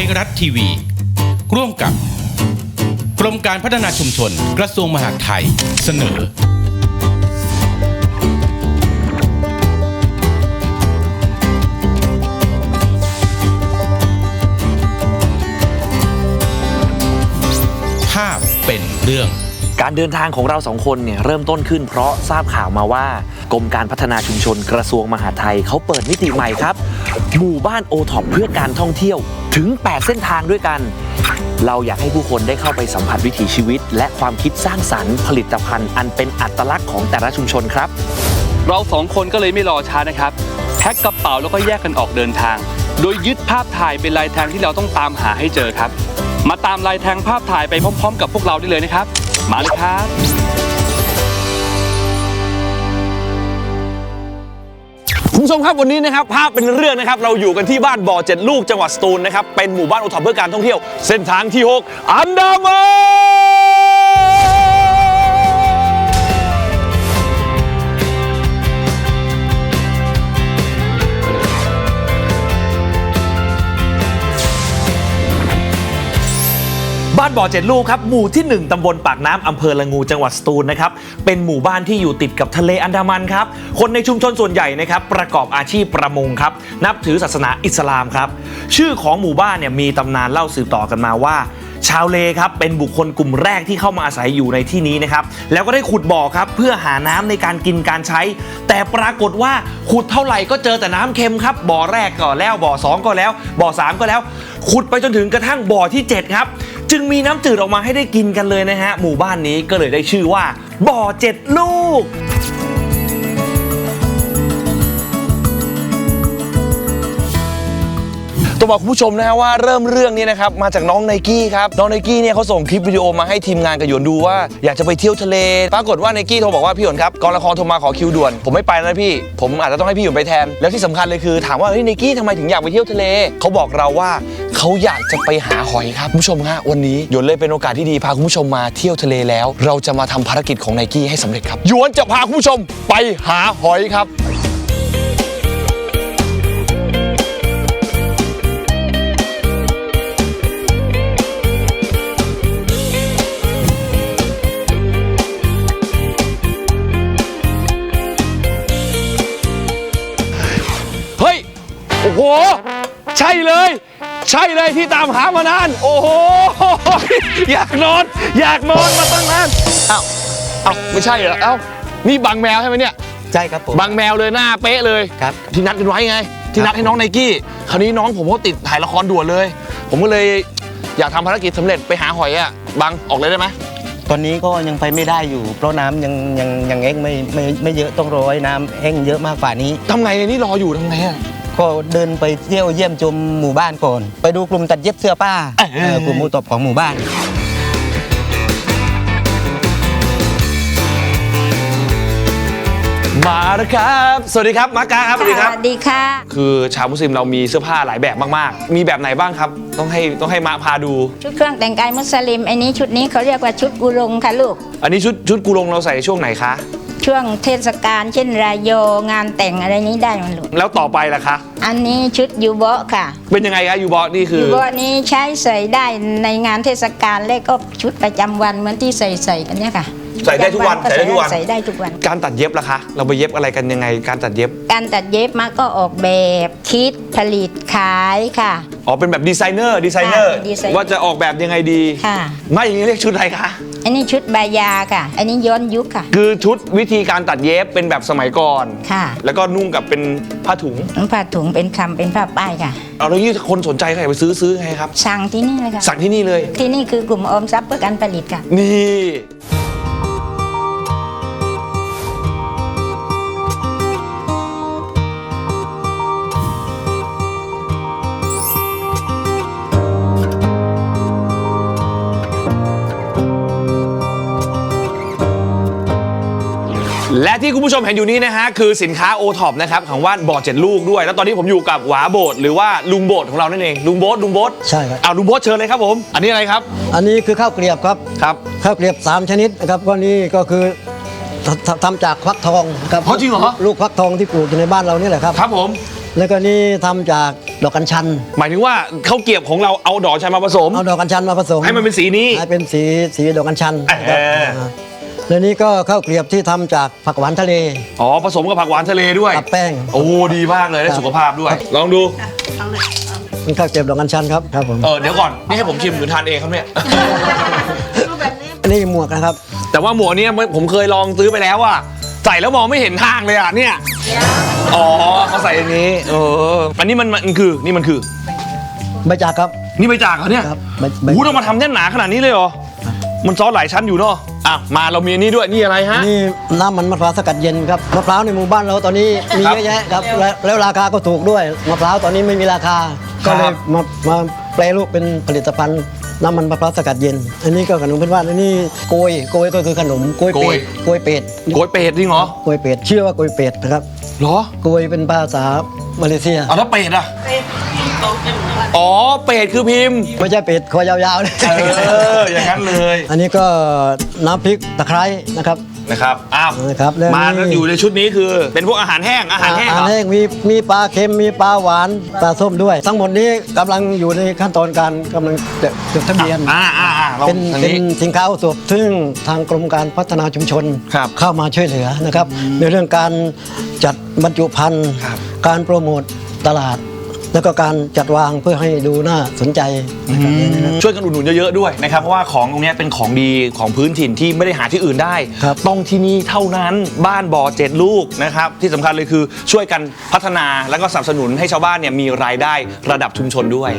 ยรัฐทีวี ร่วมกับ กรมการพัฒนาชุมชน กระทรวงมหาดไทยเสนอ ภาพเป็นเรื่อง การเดินทางของเราสองคนเนี่ยเริ่มต้นขึ้นเพราะทราบข่าวมาว่ากรมการพัฒนาชุมชนกระทรวงมหาดไทยเขาเปิดมิติใหม่ครับ หมู่บ้านโอท็อปเพื่อการท่องเที่ยว ถึง 8 เส้นทางด้วยกัน เราอยากให้ผู้คนได้เข้าไปสัมผัสวิถีชีวิต และความคิดสร้างสรรค์ผลิตภัณฑ์อันเป็นอัตลักษณ์ของแต่ละชุมชนครับ เราสองคนก็เลยไม่รอช้านะครับแพ็คกระเป๋าแล้วก็แยกกันออกเดินทาง โดยยึดภาพถ่ายเป็นลายแทงที่เราต้องตามหาให้เจอครับ มาตามลายแทงภาพถ่ายไปพร้อม ๆ กับพวกเราได้เลยนะครับ มาเลยครับ คุณผู้ชมครับวันนี้นะครับภาพเป็นเรื่องนะครับเราอยู่กันที่บ้านบ่อเจ็ดลูกจังหวัดสตูลนะครับเป็นหมู่บ้านโอท็อปเพื่อการท่องเที่ยว เส้นทางที่ 6 อันดามัน บ่อเจ็ดลูกครับหมู่ที่ 1ตำบลปากน้ำอำเภอละงูจังหวัดสตูลนะครับเป็นหมู่บ้านที่อยู่ติดกับทะเลอันดามันครับคนในชุมชนส่วนใหญ่นะครับประกอบอาชีพประมงครับนับถือศาสนาอิสลามครับชื่อของหมู่บ้านเนี่ยมีตำนานเล่าสืบต่อกันมาว่าชาวเลครับเป็นบุคคลกลุ่มแรกที่เข้ามาอาศัยอยู่ในที่นี้นะครับแล้วก็ได้ขุดบ่อครับเพื่อหาน้ำในการกินการใช้ แต่ปรากฏว่าขุดเท่าไหร่ก็เจอแต่น้ำเค็มครับบ่อแรกก็แล้วบ่อสองก็แล้ว บ่อสามก็แล้ว ขุดไปจนถึงกระทั่งบ่อที่ 7 ครับ จึงมีน้ำจืดออกมาให้ได้กินกันเลยนะฮะ หมู่บ้านนี้ก็เลยได้ชื่อว่า บ่อเจ็ดลูก ต้องบอกคุณผู้ชมนะฮะว่าเริ่มเรื่องนี้นะครับมาจากน้องไนกี้ครับน้องไนกี้เนี่ยเขาส่งคลิปวิดีโอมาให้ทีมงานกับหยวนดูว่าอยากจะไปเที่ยวทะเล ปรากฏว่าไนกี้โทรบอกว่าพี่หยวนครับกองละครโทรมาขอคิวด่วนผมไม่ไปนะพี่ ผมอาจจะต้องให้พี่หยวนไปแทน แล้วที่สำคัญเลยคือถามว่าเฮ้ยไนกี้ทำไมถึงอยากไปเที่ยวทะเลเขาบอกเราว่าเขาอยากจะไปหาหอยครับคุณผู้ชมฮะวันนี้หยวนเลยเป็นโอกาสที่ดีพาคุณผู้ชมมาเที่ยวทะเลแล้ว เราจะมาทำภารกิจของไนกี้ให้สำเร็จครับหยวนจะพาคุณผู้ชมไปหาหอยครับ โอ้โห ใช่เลย ใช่เลยที่ตามหามานาน โอ้โห อยากนอน อยากนอนมาตั้งนานเอ้าเอ้าไม่ใช่เหรอเอ้านี่บังแมวใช่ไหมเนี่ย ใช่ครับผมบังแมวเลยหน้าเป๊ะเลยครับ ที่นัดกันไว้ไง ที่นัดให้น้องไนกี้ คราวนี้น้องผมก็ติดถ่ายละครด่วนเลย ผมก็เลยอยากทำภารกิจสำเร็จไปหาหอยอะบังออกเลยได้ไหมตอนนี้ก็ยังไปไม่ได้อยู่ เพราะน้ำยังยังยังแห้งไม่ไม่ไม่เยอะต้องรอให้น้ำแห้งเยอะมากกว่านี้ทำไงเนี่ยนี่รออยู่ทำไงอะ ก็เดินไปเที่ยวเยี่ยมชมหมู่บ้านก่อน ไปดูกลุ่มตัดเย็บเสื้อผ้าเอ้ยเอ่อกลุ่มมูตบของหมู่บ้าน มาแล้วครับ สวัสดีครับมากาครับสวัสดีครับ สวัสดีค่ะ คือชาวมุสลิมเรามีเสื้อผ้าหลายแบบมากๆ มีแบบไหนบ้างครับ ต้องให้ต้องให้มาพาดู ชุดเครื่องแต่งกายมุสลิมอันนี้ชุดนี้เขาเรียกว่าชุดกุรงค่ะลูก อันนี้ชุดชุดกุลงเราใส่ช่วงไหนคะ ช่วงเทศกาลเช่นรายโยงานแต่งอะไรนี้ได้หมันลูกแล้วต่อไปล่ะคะ อันนี้ชุดยูโบะค่ะเป็นยังไงคะยูบอสนี่คือ ยูโบะนี้ใช้ใส่ได้ในงานเทศกาลและก็ชุดประจำวันเหมือนที่ใส่ใส่กันเนี่ยค่ะใส่ได้ทุกวันประจำใส่ได้ทุกวัน ใส่ได้ทุกวัน การตัดเย็บล่ะคะ เราไปเย็บอะไรกันยังไง การตัดเย็บการตัดเย็บมาก็ออกแบบคิดผลิตขายค่ะ อ๋อเป็นแบบดีไซเนอร์ดีไซเนอร์ ค่ะดีไซเนอร์ ว่าจะออกแบบยังไงดี ค่ะ ไม่อย่างนี้เรียกชุดอะไรคะ อันนี้ชุดบายาค่ะ อันนี้ย้อนยุคค่ะ คือชุดวิธีการตัดเย็บเป็นแบบสมัยก่อน ค่ะแล้วก็นุ่งกับเป็นผ้าถุงผ้าถุงเป็นคำเป็นผ้าป้ายค่ะ เอาแล้วนี่คนสนใจใครไปซื้อซื้อไงครับ สั่งที่นี่เลยค่ะ สั่งที่นี่เลย ที่นี่คือกลุ่มออมทรัพย์เพื่อการผลิตค่ะ นี่ และที่คุณผู้ชมเห็นอยู่นี้นะฮะคือสินค้าโอท็อปนะครับของว่านบ่อเจ็ดลูกด้วย แล้วตอนนี้ผมอยู่กับหวาโบดหรือว่าลุงโบดของเรานั่นเองลุงโบดลุงโบดใช่ครับ เอาลุงโบดเชิญเลยครับผม อันนี้อะไรครับอันนี้คือข้าวเกลียบครับ ครับข้าวเกลียบ 3 ชนิดนะครับก็นี่ก็คือทำทำจากฟักทองครับอ๋อจริงเหรอ ลูกฟักทองที่ปลูกอยู่ในบ้านเรานี่แหละครับ ครับผม แล้วก็นี่ทำจากดอกกัญชัน หมายถึงว่าข้าวเกรียบของเราเอาดอกชันมาผสม เอาดอกกัญชันมาผสมให้มันเป็นสีนี้ ให้เป็นสีสีดอกกัญชันเออครับอ่า แล้วนี้ก็ข้าวเกลียบที่ทำจากผักหวานทะเล อ๋อผสมกับผักหวานทะเลด้วยกับแป้ง โอ้ดีมากเลยได้ครับสุขภาพด้วย ลองดูเป็นข้าวเกลียบดอกกัญชันครับครับผมเออเดี๋ยวก่อน นี่ให้ผมชิมหรือทานเองครับเนี่ยอันนี้หมวกนะครับ แต่ว่าหมวกเนี้ยผมเคยลองซื้อไปแล้วอะใส่แล้วมองไม่เห็นทางเลยอะเนี่ย อ๋อเขาใส่อย่างนี้เอออันนี้มันมันคือนี่มันคือ ใบจากครับ นี่ใบจากเหรอเนี่ยครับใบใบโอ้โหต้องมาทำแน่นหนาขนาดนี้เลยเหรอ มันซ้อนหลายชั้นอยู่เนาะ อะมาเรามีอันนี้ด้วยนี่อะไรฮะ นี่น้ำมันมะพร้าวสกัดเย็นครับมะพร้าวในหมู่บ้านเราตอนนี้มีครับเยอะแยะครับและแล้วราคาก็ถูกด้วยมะพร้าวตอนนี้ไม่มีราคาก็เลครัยบมามาแปลรูปเป็นผลิตภัณฑ์น้ำมันมะพร้าวสกัดเย็น อันนี้ก็ขนมเพื่อนบ้านอันนี้โกยโกยก็คือขนมโกยเป็ดโกยเป็ดโกยเป็ดจริงเหรอโกยเป็ดชื่อว่าโกยเป็ดนะครับเหรอโกยเป็นภาษามาเลเซีย เอาแล้วเป็ดอะ อ๋อ เป็ดคือพิมพ์ ไม่ใช่เป็ดคอยาวๆเลยเออ อย่างนั้นเลยอันนี้ก็น้ำพริกตะไคร้นะครับนะครับ อ้าว นะครับแล้วมานี่ อยู่ในชุดนี้คือ เป็นพวกอาหารแห้ง อาหารแห้งอาเหรหารอ แห้งมีมีปลาเค็มมีปลาหวานปลาส้มด้วย ทั้งหมดนี้กำลังอยู่ในขั้นตอนการกำลังจะจดทะเบียน อ่าอ่าอ่าลองเป็นอันเป็นนี้สินค้าโอสถซึ่งทางกรมการพัฒนาชุมชน ครับเข้ามาช่วยเหลือนะครับ ในเรื่องการจัดบรรจุภัณฑ์ ครับการโปรโมทตลาด แล้วก็การจัดวางเพื่อให้ดูน่าสนใจนะครับ ช่วยกันอุดหนุนเยอะๆด้วยนะครับเพราะว่าของตรงเนี้ยเป็นของดีของพื้นถิ่นที่ไม่ได้หาที่อื่นได้ ครับ ต้องที่นี่เท่านั้นบ้านบ่อเจ็ดลูกนะครับที่สำคัญเลยคือช่วยกันพัฒนาแล้วก็สนับสนุนให้ชาวบ้านเนี่ยมีรายได้ระดับชุมชนด้วย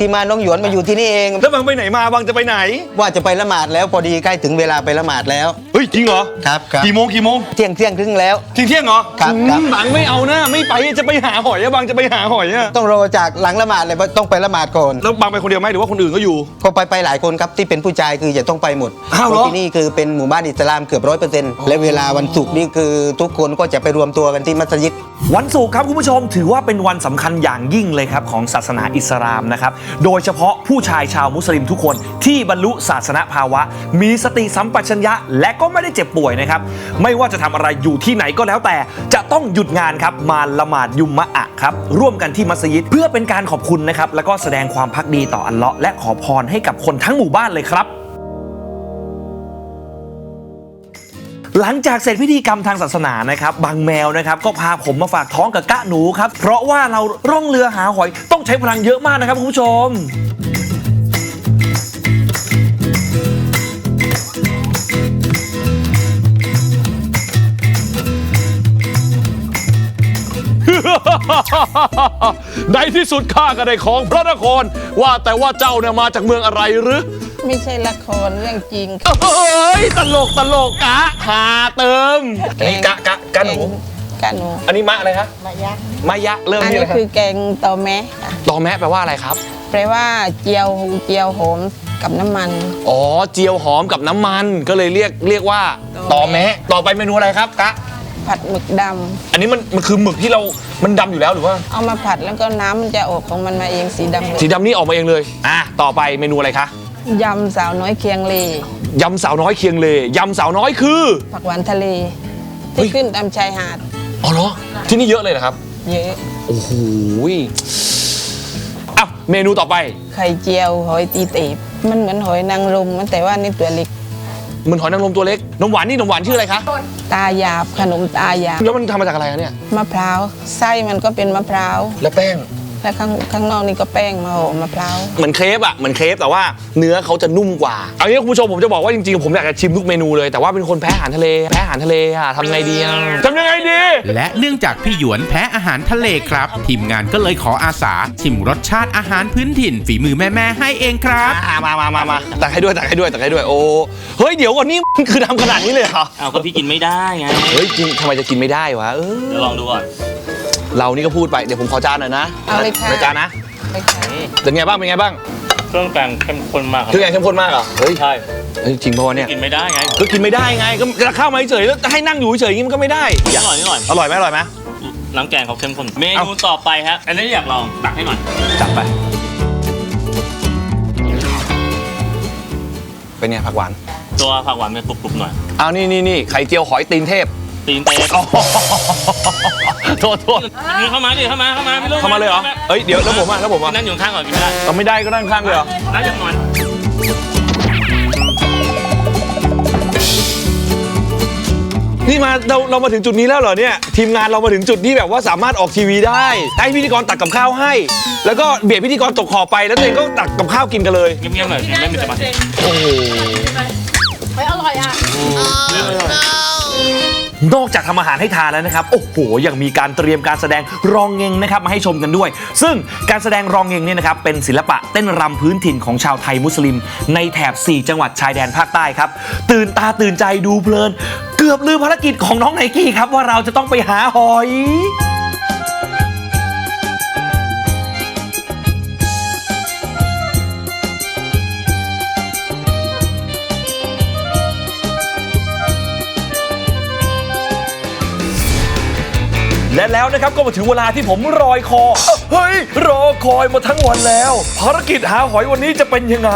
ทีมาน้องหยวนมาอยู่ที่นี่เอง แล้วบางไปไหนมาบางจะไปไหน ว่าจะไปละหมาดแล้วพอดีใกล้ถึงเวลาไปละหมาดแล้ว เฮ้ยจริงเหรอครับครับกี่โมงกี่โมงเที่ยงเที่ยงครึ่งแล้วเที่ยงเที่ยงเหรอครับอืครับมบางไม่เอานะไม่ไปจะไปหาหอยอะบางจะไปหาหอยอะต้องรอจากหลังละหมาดเลยต้องไปละหมาดก่อนแล้วบางไปคนเดียวไหมหรือว่าคนอื่นก็อยู่ก็ไปไปหลายคนครับที่เป็นผู้ชายคือจะต้องไปหมดอ้าวเหรอเพราะที่นี่คือเป็นหมู่บ้านอิสลามเกือบร้อยเปอร์เซ็นต์และเวลาวันศุกร์นี่คือทุกคนก็จะไปรวมตัวกันที่มัสยิด วันศุกร์ครับคุณผู้ชมถือว่าเป็นวันสำคัญอย่างยิ่งเลยครับของศาสนาอิสลามนะครับ โดยเฉพาะผู้ชายชาวมุสลิมทุกคนที่บรรลุศาสนภาวะ มีสติสัมปชัญญะ และก็ไม่ได้เจ็บป่วยนะครับ ไม่ว่าจะทำอะไรอยู่ที่ไหนก็แล้วแต่ จะต้องหยุดงานครับมาละหมาดยุมมะอะครับร่วมกันที่มัสยิดเพื่อเป็นการขอบคุณนะครับแล้วก็แสดงความพักดีต่ออัลเลาะห์และขอพรให้กับคนทั้งหมู่บ้านเลยครับ หลังจากเสร็จพิธีกรรมทางศาสนานะครับบางแมวนะครับก็พาผมมาฝากท้องกับกะหนูครับ เพราะว่าเราร่องเรือหาหอยต้องใช้พลังเยอะมากนะครับคุณผู้ชมในที่สุดข้าก็ได้ของพระนคร ว่าแต่ว่าเจ้าเนี่ยมาจากเมืองอะไรหรือ ไม่ใช่ละครเรื่องจริงค่ะเฮ้ยตลกตลกกะหาเติมอันนี้กะกะกะหนูกะหนูอันนี้มะอะไรคะมะยักษ์มะยะเริ่มอันที่นี้อะไรครับคือแกงตอแมะค่ะตอแมะแปลว่าอะไรครับ แปลว่าเจียวเจียวโหอมกับน้ำมัน อ๋อเจียวหอมกับน้ำมันก็เลยเรียกเรียกว่าตตออแมะแมะต่อไปเมนูอะไรครับกะผัดหมึกดอันนี้มันมันคือหมึกที่เรา มันดำอยู่แล้วหรือว่าำเอามาผัดแล้วก็น้ำมันจะออกของมันมาเองสีดำเลยสีดำนี่ออกมาเองเลย อะ ต่อไปเมนูอะไรคะ ยำสาวน้อยเคียงเลยำสาวน้อยเคียงเลยำสาวน้อยคือ ผักหวานทะเลเฮ้ที่ยขึ้นตามชายหาด อ๋อเหรอ ที่นี่เยอะเลยนะครับ เยอะ โอ้โหยอะเมนูต่อไป ไข่เจียวหอยตีเตบมันเหมือนหอยนางรมมันแต่ว่านี่ตัวเล็กเหมือนหอยนางรมตัวเล็กนมหวานนี่นมหวานชื่ออะไรคะตาหยาบขนมตาหยาบแล้วมันทำมาจากอะไรคะเนี่ยมะพร้าวไส้มันก็เป็นมะพร้าว แล้วแป้ง แล้วข้างข้างนอกนี่ก็แป้งมาห่อมะพร้าว เหมือนเครปอะเหมือนเครปแต่ว่าเนื้อเขาจะนุ่มกว่าเอางี้คุณผู้ชมผมจะบอกว่าจริงๆผมอยากจะชิมทุกเมนูเลยแต่ว่าเป็นคนแพ้อาหารทะเลแพ้อาหารทะเลอะทำไงดีอะทำยังไงดี และเนื่องจากพี่หยวนแพ้อาหารทะเลครับ ทีมงานก็เลยขออาสาชิมรสชาติอาหารพื้นถิ่น ฝีมือแม่ๆให้เองครับ อ่ามามามามาตักให้ด้วยตักให้ด้วยตักให้ด้วยโอ้เฮ้ยเดี๋ยวก่อนนี่ มันคือทำขนาดนี้เลยเหรอเอาก็พี่กินไม่ได้ไงเฮ้ยจริงทำไมจะกินไม่ได้วะเออ เดี๋ยวลองดูก่อน เรานี่ก็พูดไปเดี๋ยวผมขอจานหน่อยนะเอาเลยค่ะ จานนะไปขายเป็นไงบ้างเป็นไงบ้างเครื่องแกงเข้มข้นมากครัเครื่องแกงเข้มข้นมากเหรอเฮ้ยใช่เฮ้ยจริงปะวะเนี่ยกินไม่ได้ไงก็กินไม่ได้ไงก็จะเข้ามาเฉยๆแล้วให้นั่งอยู่เฉยๆอย่างนี้มันก็ไม่ได้นิดหน่อยนิดหน่อยอร่อยไหมอร่อยไหม น้ำแกงเขาเข้มข้นเมเอ้านูต่อไปครับอันนี้อยากลองตักให้หน่อยจับไป เป็นไงผักหวาน ตัวผักหวานมันกรุบๆหน่อย เอานี่นี่นี่ไข่เจียวหอยตีนเทพ ตีนเตะโทษโทษนี่เข้ามาดิเข้ามาเข้ามาไม่รู้เข้ามาเลยเหรอเอ้ยเดี๋ยวแล้วผมอะแล้วผมอะนั่นอยู่ข้างก่อนกินไม่ได้เอาไม่ได้ก็นั่งข้างเลยเหรอนั่นอย่างหน่อยนี่มาเราเรามาถึงจุดนี้แล้วเหรอเนี่ยทีมงานเรามาถึงจุดที่แบบว่าสามารถออกทีวีได้ให้พิธีกรตักกับข้าวให้ แล้วก็เบียดพิธีกรตกขอบไปแล้วตัวเองก็ตักกับข้าวกินกันเลยเงียบๆหน่อยไม่มีสมาธิ นอกจากทำอาหารให้ทานแล้วนะครับ โอ้โห ยังมีการเตรียมการแสดงรองเงงนะครับมาให้ชมกันด้วย ซึ่งการแสดงรองเงงเนี่ยนะครับเป็นศิลปะเต้นรำพื้นถิ่นของชาวไทยมุสลิม ในแถบ 4 จังหวัดชายแดนภาคใต้ครับ ตื่นตาตื่นใจดูเพลิน เกือบลืมภารกิจของน้องไนกี้ครับว่าเราจะต้องไปหาหอย และแล้วนะครับก็มาถึงเวลาที่ผมรอยคอเฮ้ย รอคอยมาทั้งวันแล้ว ภารกิจหาหอยวันนี้จะเป็นยังไง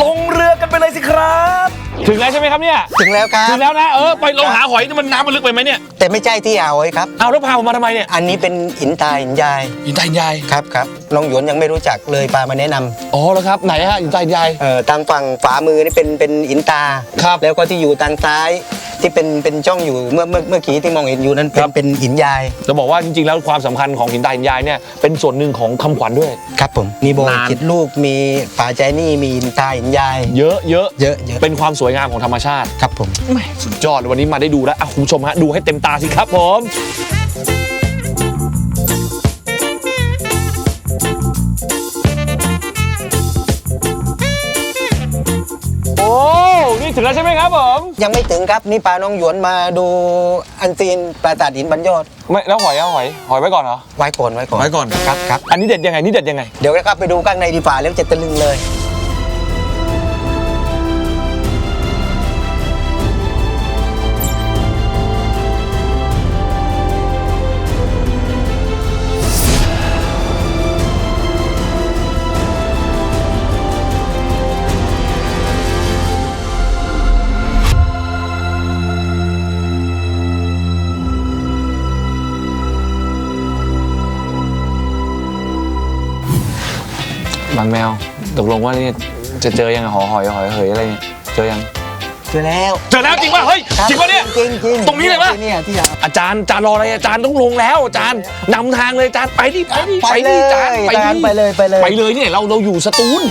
ลงเรือกันไปเลยสิครับ ถึงแล้วใช่ไหมครับเนี่ยถึงแล้วครับ ถึงแล้วนะเออไปลงหาหอยนี่มันน้ำมันลึกไปไหมเนี่ยแต่ไม่ใช่ที่อ่าวไว้ครับ เอาแล้วพาผมมาทำไมเนี่ยอันนี้เป็นหินตาหินยายอินตายยายครับครับน้องหยวนยังไม่รู้จักเลยปามาแนะนำอ๋อแล้วครับไหนฮะอินตายยาย เอ่อทางฝั่งฝามือนี่เป็นเป็นหินตา ครับ แล้วก็ที่อยู่ทางซ้าย ที่เป็นเป็นช่องอยู่เมื่อเมื่อเมื่อกี้ที่มองเห็นอยู่นั้นเป็นเป็นหินยายจะบอกว่าจริงๆ แล้วความสำคัญของหินตายยายเนี่ยเป็นส่วนหนึ่งของคำขวัญด้วย ครับผมมีโบสถ์นาน จิตลูกมีป่าใจนี่มีหินตาหินยาย เยอะเยอะเยอะเยอะเป็นความสวยงามของธรรมชาติ ครับผม สุดยอดเลยวันนี้มาได้ดูแล้วอะคุณผู้ชมฮะดูให้เต็มตาสิครับผมโถึงแล้วใช่ไหมครับผมยังไม่ถึงครับนี่ปาน้องหยวนมาดูอันซีนปราสาทหินบรรยอดไม่แล้วหอยอะหอยหอยไว้ก่อนเหรอไว้ก่อนไว้ก่อนไว้ก่อนครับครับอันนี้เด็ดยังไงนี่เด็ดยังไง เดี๋ยวนะครับไปดูข้างในดีฝ่าแล้วจะตะลึงเลย บางแมวตกลงว่านี่จะเจอยังไงหอหอยหอยเหยอะไรเนี่ยเจอยังเจอแล้วเจอแล้วจริงป่ะเฮ้ยครับจริงป่ะเนี่ยจริงจริงตรงนี้เลยปะที่เนี่ยที่อ่าวอาจารย์อาจารย์รออะไรอาจารย์ต้องลงแล้วอาจารย์นำทางเลยอาจารย์ไปดิไปดิไปเลดิยอาจารย์ไปดิไปเลยไปเลยไปเลยเนี่ยเราเราอยู่สตูล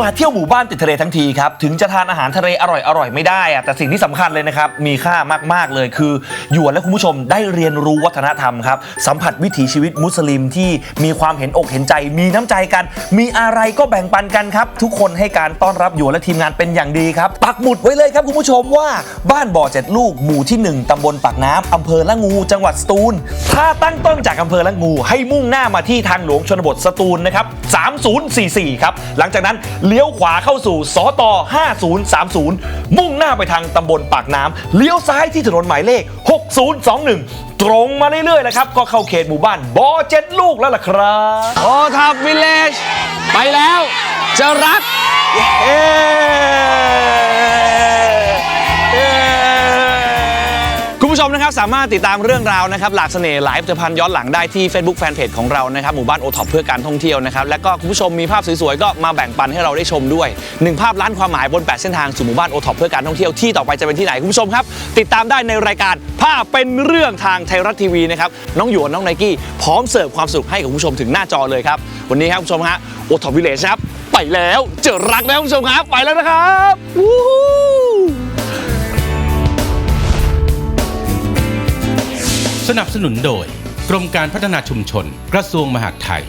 มาเที่ยวหมู่บ้านติดทะเลทั้งทีครับ ถึงจะทานอาหารทะเลอร่อยอร่อยไม่ได้อะแต่สิ่งที่สำคัญเลยนะครับ มีค่ามากๆเลยคือ หยวนและคุณผู้ชมได้เรียนรู้วัฒนธรรมครับ สัมผัสวิถีชีวิตมุสลิมที่มีความเห็นอกเห็นใจ มีน้ำใจกัน มีอะไรก็แบ่งปันกันครับ ทุกคนให้การต้อนรับหยวนและทีมงานเป็นอย่างดีครับ ปักหมุดไว้เลยครับคุณผู้ชมว่าบ้านบ่อเจ็ดลูกหมู่ที่หนึ่งตำบลปากน้ำอำเภอละงู จังหวัดสตูล ถ้าตั้งต้นจากอำเภอละงู ให้มุ่งหน้ามาที่ทางหลวงชนบทสตูลนะครับ3044 ครับ หลังจากนั้นเลี้ยวขวาเข้าสู่สต5030 มุ่งหน้าไปทางตำบลปากน้ำเลี้ยวซ้ายที่ถนนหมายเลข 6021 ตรงมาเรื่อยๆเลยครับ ก็เข้าเขตหมู่บ้านบอเจ็ดลูกแล้วล่ะครับโอ้ทับวิลเลจไปแล้ว จะรักเย้ มนะครับสามารถติดตามเรื่องราวนะครับหลากเสน่ห์หลายผลิตภัณฑ์ย้อนหลังได้ที่ Facebook Fanpage ของเรานะครับหมู่บ้านโอท็อปเพื่อการท่องเที่ยวนะครับและก็คุณผู้ชมมีภาพสวยๆก็มาแบ่งปันให้เราได้ชมด้วยหนึ่งภาพล้านความหมายบน 8 เส้นทางสู่หมู่บ้านโอท็อปเพื่อการท่องเที่ยวที่ต่อไปจะเป็นที่ไหนคุณผู้ชมครับ ติดตามได้ในรายการภาพเป็นเรื่องทางไทยรัฐทีวีนะครับน้องหยวนน้องไนกี้พร้อมเสิร์ฟความสนุกให้กับคุณผู้ชมถึงหน้าจอเลยครับวันนี้ครับคุณผู้ชมฮะโอท็อปวิลเลจครับไปแล้วเจอรักแล้วคุณผู้ชมครับไปแล้วนะครับวู้ สนับสนุนโดย กรมการพัฒนาชุมชน กระทรวงมหาดไทย